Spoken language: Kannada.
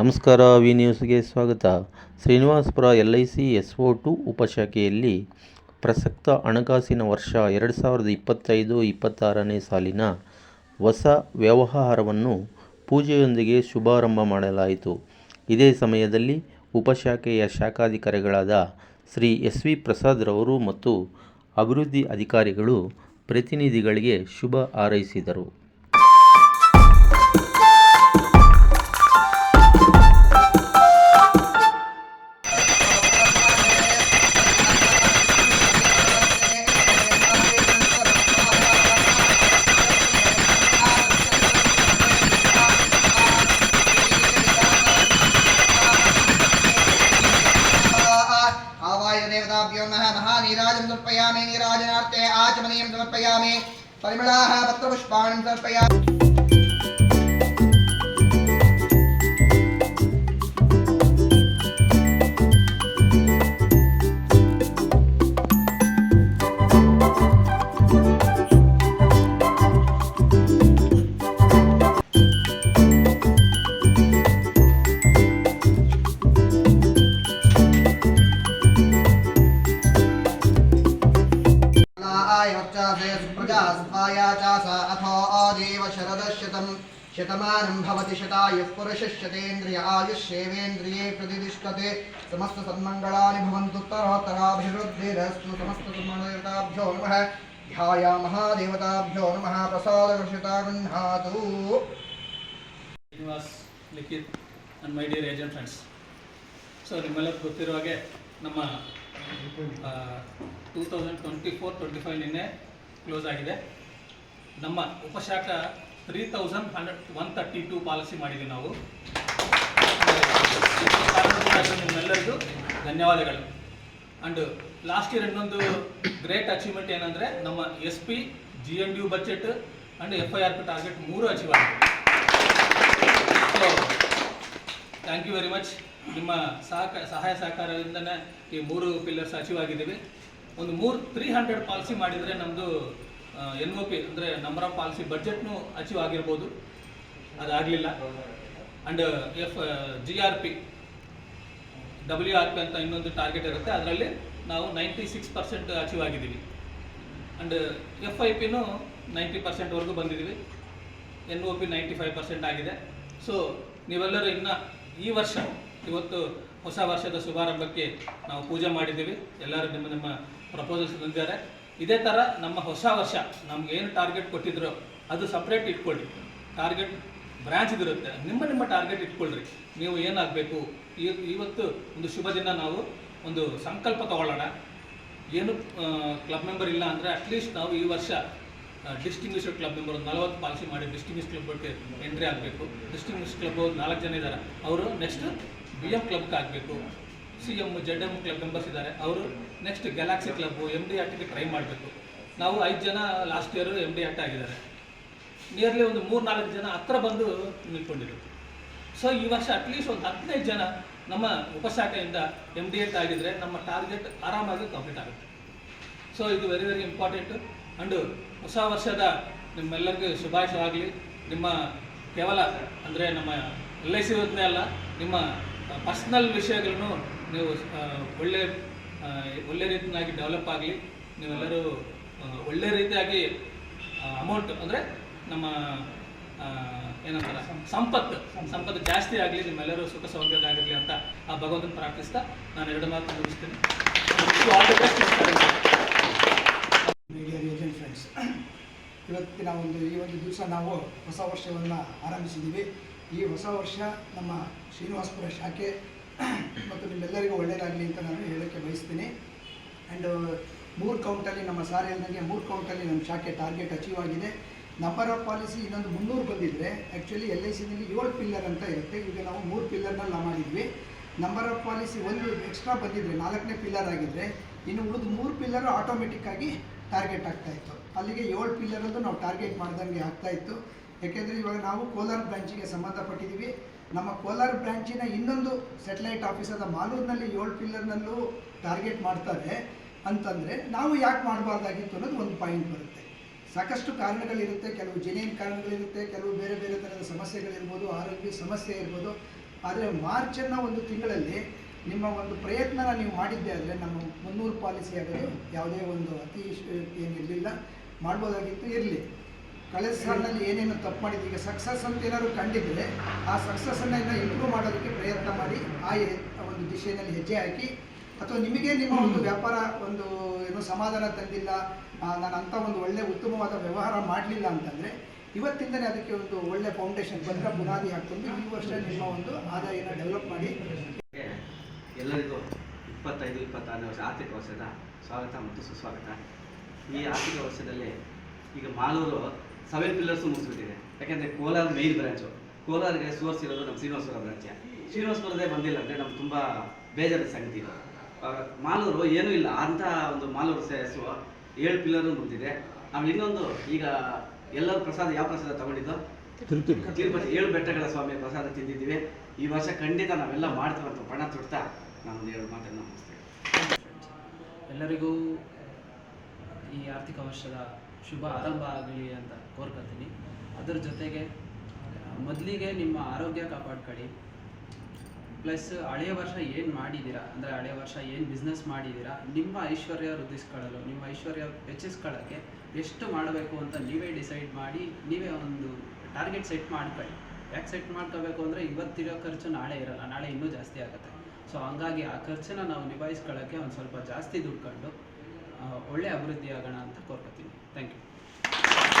ನಮಸ್ಕಾರ, ವಿ ನ್ಯೂಸ್ಗೆ ಸ್ವಾಗತ. Srinivasapura L I C S O two ಉಪಶಾಖೆಯಲ್ಲಿ ಪ್ರಸಕ್ತ ಹಣಕಾಸಿನ ವರ್ಷ ಎರಡು ಸಾವಿರದ ಇಪ್ಪತ್ತೈದು ಇಪ್ಪತ್ತಾರನೇ ಸಾಲಿನ ಹೊಸ ವ್ಯವಹಾರವನ್ನು ಪೂಜೆಯೊಂದಿಗೆ ಶುಭಾರಂಭ ಮಾಡಲಾಯಿತು. ಇದೇ ಸಮಯದಲ್ಲಿ ಉಪಶಾಖೆಯ ಶಾಖಾಧಿಕಾರಿಗಳಾದ ಶ್ರೀ ಎಸ್ ವಿ ಪ್ರಸಾದ್ರವರು ಮತ್ತು ಅಭಿವೃದ್ಧಿ ಅಧಿಕಾರಿಗಳು ಪ್ರತಿನಿಧಿಗಳಿಗೆ ಶುಭ ಹಾರೈಸಿದರು. समर्पयामि। परिमलाः पत्रपुष्पाणि समर्पयामि। वर्चासे सुप्रजा सुभाया च स अथो आदेव शरदशतं शतमानं भवति शतायुः पुरुषश्शतेन्द्रिय आयुष्येवेन्द्रिये प्रतिष्ठते समस्तसन्मङ्गलानि भवन्तु उत्तरोत्तराभिवृद्धिरस्तु समस्तसन्मङ्गलदेवताभ्यो नमः ध्याया महादेवताभ्यो नमः प्रसादकृषिता गृह्णातु Srinivas Likhit and my dear agent friends so ನಿಮ್ಮೆಲ್ಲರಿಗೂ ಗೊತ್ತಿರೋ ಹಾಗೆ ನಮ್ಮ two thousand twenty four twenty five ನಿನ್ನೆ ಕ್ಲೋಸ್ ಆಗಿದೆ. ನಮ್ಮ ಉಪಶಾಖ three thousand hundred one thirty two policy ಮಾಡಿದ್ವಿ ನಾವು. ನಿಮ್ಮೆಲ್ಲರಿಗೂ ಧನ್ಯವಾದಗಳು. ಆ್ಯಂಡ್ ಲಾಸ್ಟ್ ಇಯರ್ ಇನ್ನೊಂದು ಗ್ರೇಟ್ ಅಚೀವ್ಮೆಂಟ್ ಏನಂದರೆ ನಮ್ಮ S P G N D U budget and F I R P target ಮೂರು ಅಚೀವ್ ಆಗಿದೆ. ಥ್ಯಾಂಕ್ ಯು ವೆರಿ ಮಚ್ ನಿಮ್ಮ ಸಹಕ, ಸಹಾಯ ಸಹಕಾರದಿಂದನೇ ಈ ಮೂರು ಪಿಲ್ಲರ್ಸ್ ಅಚೀವ್ ಆಗಿದ್ದೀವಿ ಒಂದು ಮೂರು ತ್ರೀ ಹಂಡ್ರೆಡ್ ಪಾಲಿಸಿ ಮಾಡಿದರೆ ನಮ್ಮದು ಎನ್ ಒ ಪಿ ಅಂದರೆ ನಂಬರ್ ಆಫ್ ಪಾಲಿಸಿ ಬಜೆಟ್ನೂ ಅಚೀವ್ ಆಗಿರ್ಬೋದು. ಅದಾಗಲಿಲ್ಲ. And F G R P W R P ಅಂತ ಇನ್ನೊಂದು ಟಾರ್ಗೆಟ್ ಇರುತ್ತೆ. ಅದರಲ್ಲಿ ನಾವು ನೈಂಟಿ ಸಿಕ್ಸ್ ಪರ್ಸೆಂಟ್ ಅಚೀವ್ ಆಗಿದ್ದೀವಿ ಆ್ಯಂಡ್ ಎಫ್ ಐ ಪಿನೂ ನೈಂಟಿ ಪರ್ಸೆಂಟ್ವರೆಗೂ ಬಂದಿದ್ದೀವಿ. N O P ninety five percent ಆಗಿದೆ. ಸೊ ನೀವೆಲ್ಲರೂ ಇನ್ನು ಈ ವರ್ಷ, ಇವತ್ತು ಹೊಸ ವರ್ಷದ ಶುಭಾರಂಭಕ್ಕೆ ನಾವು ಪೂಜೆ ಮಾಡಿದ್ದೀವಿ. ಎಲ್ಲರೂ ನಿಮ್ಮ ನಿಮ್ಮ ಪ್ರಪೋಸಲ್ಸ್ ತಂದಿದ್ದಾರೆ. ಇದೇ ಥರ ನಮ್ಮ ಹೊಸ ವರ್ಷ, ನಮ್ಗೆ ಏನು ಟಾರ್ಗೆಟ್ ಕೊಟ್ಟಿದ್ರು ಅದು ಸಪ್ರೇಟ್ ಇಟ್ಕೊಳ್ಳಿ. ಟಾರ್ಗೆಟ್ ಬ್ರ್ಯಾಂಚ್ ಇರುತ್ತೆ ನಿಮ್ಮ ನಿಮ್ಮ ಟಾರ್ಗೆಟ್ ಇಟ್ಕೊಳ್ಳ್ರಿ ನೀವು ಏನಾಗಬೇಕು? ಇವತ್ತು ಒಂದು ಶುಭ ದಿನ ನಾವು ಒಂದು ಸಂಕಲ್ಪ ತಗೊಳ್ಳೋಣ. ಏನು ಕ್ಲಬ್ ಮೆಂಬರ್ ಇಲ್ಲ ಅಂದರೆ ಅಟ್ಲೀಸ್ಟ್ ನಾವು ಈ ವರ್ಷ ಡಿಸ್ಟಿಂಗ್ವಿಶ್ಡ್ ಕ್ಲಬ್ ಮೆಂಬರ್ ನಲವತ್ತು ಪಾಲಿಸಿ ಮಾಡಿ ಡಿಸ್ಟಿಂಗ್ವಿಶ್ ಕ್ಲಬ್ಗೆ ಎಂಟ್ರಿ ಆಗಬೇಕು. ಡಿಸ್ಟಿಂಗ್ವಿಶ್ ಕ್ಲಬ್ ನಾಲ್ಕು ಜನ ಇದ್ದಾರೆ ಅವರು ನೆಕ್ಸ್ಟ್ ಬಿ ಎಂ ಕ್ಲಬ್ಗೆ ಆಗಬೇಕು. C M Z M club members ಇದ್ದಾರೆ ಅವರು next galaxy club M D ಆಟಿಗೆ try ಮಾಡಬೇಕು. ನಾವು ಐದು ಜನ ಲಾಸ್ಟ್ ಇಯರ್ ಎಂ ಡಿ ಆಟ ಆಗಿದ್ದಾರೆ. ನಿಯರ್ಲಿ ಒಂದು ಮೂರು ನಾಲ್ಕು ಜನ ಹತ್ರ ಬಂದು ನಿಂತ್ಕೊಂಡಿದ್ರು. ಸೊ ಈ ವರ್ಷ ಅಟ್ಲೀಸ್ಟ್ ಒಂದು ಹದಿನೈದು ಜನ ನಮ್ಮ ಉಪಶಾಖೆಯಿಂದ ಎಂ ಡಿ ಎಟ್ ಆಗಿದ್ರೆ ನಮ್ಮ ಟಾರ್ಗೆಟ್ ಆರಾಮಾಗಿ ಕಂಪ್ಲೀಟ್ ಆಗುತ್ತೆ. ಸೊ ಇದು ವೆರಿ ವೆರಿ ಇಂಪಾರ್ಟೆಂಟ್ ಅಂಡು ಹೊಸ ವರ್ಷದ ನಿಮ್ಮೆಲ್ಲರಿಗೂ ಶುಭಾಶಯವಾಗಲಿ ನಿಮ್ಮ ಕೇವಲ ಅಂದರೆ ನಮ್ಮ ಎಲ್ ಐ ಸಿ ಯೋಜನೆ ಅಲ್ಲ, ನಿಮ್ಮ ಪರ್ಸ್ನಲ್ ವಿಷಯಗಳನ್ನು ನೀವು ಒಳ್ಳೆ ಒಳ್ಳೆ ರೀತಿಯಾಗಿ ಡೆವಲಪ್ ಆಗಲಿ. ನೀವೆಲ್ಲರೂ ಒಳ್ಳೆ ರೀತಿಯಾಗಿ ಅಮೌಂಟ್ ಅಂದರೆ ನಮ್ಮ ಏನಂತಾರ, ಸಂಪತ್ತು ಸಂಪತ್ತು ಜಾಸ್ತಿ ಆಗಲಿ, ನಿಮ್ಮೆಲ್ಲರೂ ಸುಖ ಸೌಂದರ್ಯ ಆಗಿರಲಿ ಅಂತ ಆ ಭಗವಂತನ ಪ್ರಾರ್ಥಿಸ್ತಾ ನಾನು ಎರಡು ಮಾತು ಮುಗಿಸ್ತೀನಿ. ಫ್ರೆಂಡ್ಸ್ ಇವತ್ತಿನ ಒಂದು ಈ ಒಂದು ದಿವಸ ನಾವು ಹೊಸ ವರ್ಷವನ್ನು ಆರಂಭಿಸಿದ್ದೀವಿ. ಈ ಹೊಸ ವರ್ಷ ನಮ್ಮ ಶ್ರೀನಿವಾಸಪುರ ಶಾಖೆ ಮತ್ತು ನಿಮ್ಮೆಲ್ಲರಿಗೂ ಒಳ್ಳೆಯದಾಗಲಿ ಅಂತ ನಾನು ಹೇಳೋಕ್ಕೆ ಬಯಸ್ತೀನಿ. ಆ್ಯಂಡ್ ಮೂರು ಕೌಂಟಲ್ಲಿ ನಮ್ಮ ಸಾರ್ ಹೇಳಿದಂಗೆ ಮೂರು ಕೌಂಟಲ್ಲಿ ನಮ್ಮ ಶಾಖೆ ಟಾರ್ಗೆಟ್ ಅಚೀವ್ ಆಗಿದೆ. ನಂಬರ್ ಆಫ್ ಪಾಲಿಸಿ ಇನ್ನೊಂದು ಮುನ್ನೂರು ಬಂದಿದ್ದರೆ ಆ್ಯಕ್ಚುಲಿ ಎಲ್ ಐ ಸಿನಲ್ಲಿ ಏಳು ಪಿಲ್ಲರ್ ಅಂತ ಇರುತ್ತೆ. ಈಗ ನಾವು ಮೂರು ಪಿಲ್ಲರ್ನಲ್ಲಿ ಮಾಡಿದ್ವಿ. ನಂಬರ್ ಆಫ್ ಪಾಲಿಸಿ ಒಂದು ಎಕ್ಸ್ಟ್ರಾ ಬಂದಿದ್ರೆ ನಾಲ್ಕನೇ ಪಿಲ್ಲರ್ ಆಗಿದ್ದರೆ ಇನ್ನು ಉಳಿದು ಮೂರು ಪಿಲ್ಲರ್ ಆಟೋಮೆಟಿಕ್ ಆಗಿ ಟಾರ್ಗೆಟ್ ಆಗ್ತಾ ಇತ್ತು. ಅಲ್ಲಿಗೆ ಏಳು ಪಿಲ್ಲರದ್ದು ನಾವು ಟಾರ್ಗೆಟ್ ಮಾಡ್ದಂಗೆ ಆಗ್ತಾ ಇತ್ತು. ಯಾಕೆಂದರೆ ಇವಾಗ ನಾವು ಕೋಲಾರ ಬ್ರಾಂಚಿಗೆ ಸಂಬಂಧಪಟ್ಟಿದ್ದೀವಿ. ನಮ್ಮ ಕೋಲಾರ ಬ್ರಾಂಚಿನ ಇನ್ನೊಂದು ಸೆಟಲೈಟ್ ಆಫೀಸಾದ ಮಾಲೂರಿನಲ್ಲಿ ಏಳು ಪಿಲ್ಲರ್ನಲ್ಲೂ ಟಾರ್ಗೆಟ್ ಮಾಡ್ತಾರೆ ಅಂತಂದರೆ ನಾವು ಯಾಕೆ ಮಾಡಬಾರ್ದಾಗಿತ್ತು ಅನ್ನೋದು ಒಂದು ಪಾಯಿಂಟ್ ಬರುತ್ತೆ. ಸಾಕಷ್ಟು ಕಾರಣಗಳಿರುತ್ತೆ. ಕೆಲವು ಜೆನ್ಯೂನ್ ಕಾರಣಗಳಿರುತ್ತೆ. ಕೆಲವು ಬೇರೆ ಬೇರೆ ಥರದ ಸಮಸ್ಯೆಗಳಿರ್ಬೋದು. ಆರೋಗ್ಯ ಸಮಸ್ಯೆ ಇರ್ಬೋದು. ಆದರೆ ಮಾರ್ಚನ್ನು ಒಂದು ತಿಂಗಳಲ್ಲಿ ನಿಮ್ಮ ಒಂದು ಪ್ರಯತ್ನನ ನೀವು ಮಾಡಿದ್ದೆ ಆದರೆ ನಮ್ಮ ಮುನ್ನೂರು ಪಾಲಿಸಿ ಆಗೋದು ಯಾವುದೇ ಒಂದು ಅತಿ ಏನಿರಲಿಲ್ಲ ಮಾಡ್ಬೋದಾಗಿತ್ತು ಇರಲಿ. ಕಳೆದ ಸಾಲಿನಲ್ಲಿ ಏನೇನು ತಪ್ಪು ಮಾಡಿದ್ದು ಈಗ ಸಕ್ಸಸ್ ಅಂತ ಏನಾದ್ರು ಕಂಡಿದ್ದರೆ ಆ ಸಕ್ಸಸ್ಸನ್ನು ಇನ್ನೂ ಇಂಪ್ರೂವ್ ಮಾಡೋದಕ್ಕೆ ಪ್ರಯತ್ನ ಮಾಡಿ ಆ ಒಂದು ದಿಶೆಯಲ್ಲಿ ಹೆಜ್ಜೆ ಹಾಕಿ ಅಥವಾ ನಿಮಗೆ ನಿಮ್ಮ ಒಂದು ವ್ಯಾಪಾರ ಒಂದು ಏನೋ ಸಮಾಧಾನ ತಂದಿಲ್ಲ ನಾನು ಅಂಥ ಒಂದು ಒಳ್ಳೆ ಉತ್ತಮವಾದ ವ್ಯವಹಾರ ಮಾಡಲಿಲ್ಲ ಅಂತಂದರೆ ಇವತ್ತಿಂದನೇ ಅದಕ್ಕೆ ಒಂದು ಒಳ್ಳೆ ಫೌಂಡೇಶನ್ ಭದ್ರ ಬುನಾದಿ ಹಾಕ್ಕೊಂಡು ಈ ವರ್ಷ ನಿಮ್ಮ ಒಂದು ಆದಾಯನ ಡೆವಲಪ್ ಮಾಡಿ ಎಲ್ಲರಿಗೂ ಇಪ್ಪತ್ತೈದು ಇಪ್ಪತ್ತಾರನೇ ವರ್ಷ ಆರ್ಥಿಕ ವರ್ಷದ ಸ್ವಾಗತ ಮತ್ತು ಸುಸ್ವಾಗತ. ಈ ಆರ್ಥಿಕ ವರ್ಷದಲ್ಲಿ ಈಗ ಮಾಲೂರು ಸೆವೆನ್ ಪಿಲ್ಲರ್ಸು ಮುಗಿಸ್ಬಿಟ್ಟಿದೆ. ಯಾಕೆಂದರೆ ಕೋಲಾರ ಮೇನ್ ಬ್ರಾಂಚು ಕೋಲಾರಿಗೆ ಸೋರ್ಸ್ ಇರೋದು ನಮ್ಮ ಶ್ರೀನಿವಾಸಪುರ ಬ್ರಾಂಚ್ ಶ್ರೀನಿವಾಸಪುರದೇ ಬಂದಿಲ್ಲ ಅಂದರೆ ನಮ್ಗೆ ತುಂಬ ಬೇಜಾರ ಸಂಗತಿ ಮಾಲೂರು ಏನೂ ಇಲ್ಲ. ಅಂಥ ಒಂದು ಮಾಲೂರು ಸೇರಿಸುವ ಏಳು ಪಿಲ್ಲರು ಮುಗಿದಿದೆ. ಆಮೇಲೆ ಇನ್ನೊಂದು ಈಗ ಎಲ್ಲರೂ ಪ್ರಸಾದ ಯಾವ ಪ್ರಸಾದ ತಗೊಂಡಿದ್ದು? ತಿರುಪತಿ. ಏಳು ಬೆಟ್ಟಗಳ ಸ್ವಾಮಿ ಪ್ರಸಾದ ತಿಂದಿದ್ದೀವಿ. ಈ ವರ್ಷ ಖಂಡಿತ ನಾವೆಲ್ಲ ಮಾಡ್ತೀವಂತ ಪಣ ತೊಡ್ತಾ ನಾನು ಎರಡು ಮಾತನ್ನು ಮುಗಿಸ್ತೇನೆ. ಎಲ್ಲರಿಗೂ ಈ ಆರ್ಥಿಕ ವರ್ಷದ ಶುಭ ಆರಂಭ ಆಗಲಿ ಅಂತ ಕೋರ್ಕೊತೀನಿ. ಅದರ ಜೊತೆಗೆ ಮೊದಲಿಗೆ ನಿಮ್ಮ ಆರೋಗ್ಯ ಕಾಪಾಡ್ಕೊಳ್ಳಿ. ಪ್ಲಸ್ ಹಳೆಯ ವರ್ಷ ಏನು ಮಾಡಿದ್ದೀರಾ? ಅಂದರೆ ಹಳೆಯ ವರ್ಷ ಏನು ಬಿಸ್ನೆಸ್ ಮಾಡಿದ್ದೀರಾ? ನಿಮ್ಮ ಐಶ್ವರ್ಯ ವೃದ್ಧಿಸ್ಕೊಳ್ಳಲು, ನಿಮ್ಮ ಐಶ್ವರ್ಯ ಹೆಚ್ಚಿಸ್ಕೊಳ್ಳೋಕ್ಕೆ ಎಷ್ಟು ಮಾಡಬೇಕು ಅಂತ ನೀವೇ ಡಿಸೈಡ್ ಮಾಡಿ, ನೀವೇ ಒಂದು ಟಾರ್ಗೆಟ್ ಸೆಟ್ ಮಾಡ್ಕೊಳ್ಳಿ. ಯಾಕೆ ಸೆಟ್ ಮಾಡ್ಕೋಬೇಕು ಅಂದರೆ ಇವತ್ತಿರೋ ಖರ್ಚು ನಾಳೆ ಇರಲ್ಲ, ನಾಳೆ ಇನ್ನೂ ಜಾಸ್ತಿ ಆಗುತ್ತೆ. ಸೊ ಹಂಗಾಗಿ ಆ ಖರ್ಚನ್ನ ನಾವು ನಿಭಾಯಿಸ್ಕೊಳ್ಳೋಕ್ಕೆ ಒಂದು ಸ್ವಲ್ಪ ಜಾಸ್ತಿ ದುಡ್ಕೊಂಡು ಕಂಡು ಒಳ್ಳೆ ಅಭಿವೃದ್ಧಿ ಆಗೋಣ ಅಂತ ಕೋರ್ಕೊತೀನಿ. Thank you